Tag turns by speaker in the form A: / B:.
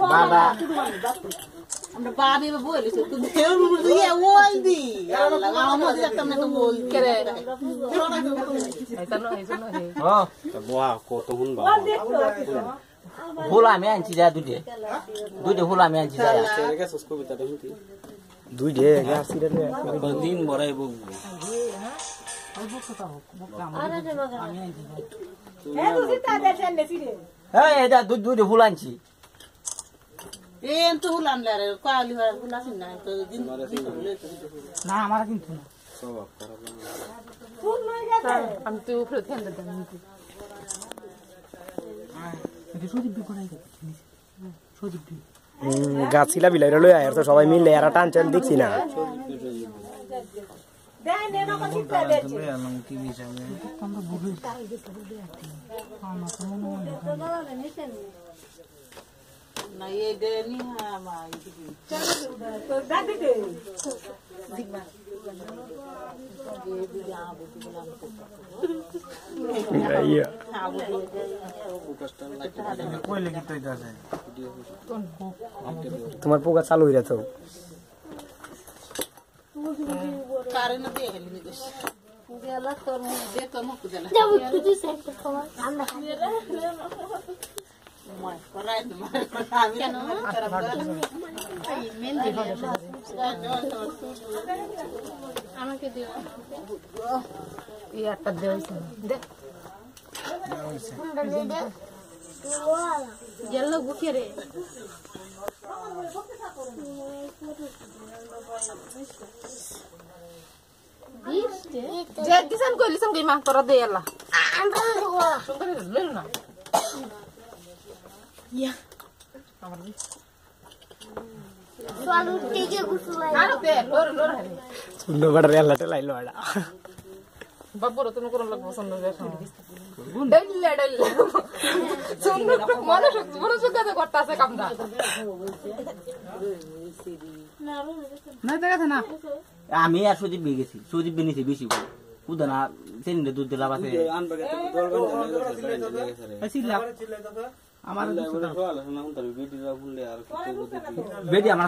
A: বাবা
B: আমরা বাবি বলিস তুই দেউর দিয়ে ওই দি একটা তো বল করে
C: বোয়া কত হুন বা
A: ফুল আমি আনছি যা দুটে দুটে ফুল আমি আনছি যা
C: রেগে সস কবিতাটা শুনতি
D: দুই ডে গাছি রে
C: দিন বড়াই বউ
A: হ্যাঁ। এটা দুই দুইটে ফুল আনছি
B: এন তো হুলান রে কালি হওয়ার হুলাসিন না তো দিন
A: না আমার কিন্তু না।
E: আমি তো উপরে ধ্যান দিতাম
D: গাছিলা বিলাই লই আয়ার তো সবাই মিলে এরা টানছেন দেখছি না।
B: না এই দে নি হ্যাঁ মা
D: ইয়া তোমার পোকা চালু হয়ে তো
B: কারণ দিয়ে গেলি নি দেশ দে তো মুখ
E: আমাকে দিও একটা দেওয়া গেল গুছিয়ে রে যে দিশান কইলি সঙ্গে মা তোরা দে এলা সুন্দর লইল না আরও দে লোর লোর হানি
D: সুন্দর বাড়ার এলাটা লাইলো আড়া
E: বাবুর তুমি কোন লোক পছন্দ দেখো ডেইলে ডেইলে সুন্দর মনে শক্তি মনে শক্তি করতে আছে কামটা
A: না দেখা না আমি আর সুদীপ বিয়ে গেছি। সুদীপ বেনিছি বেশি করে। উদা না চেনি দুধ দিলাম আছে। আমার
C: ভিডিও
A: বেদি আমার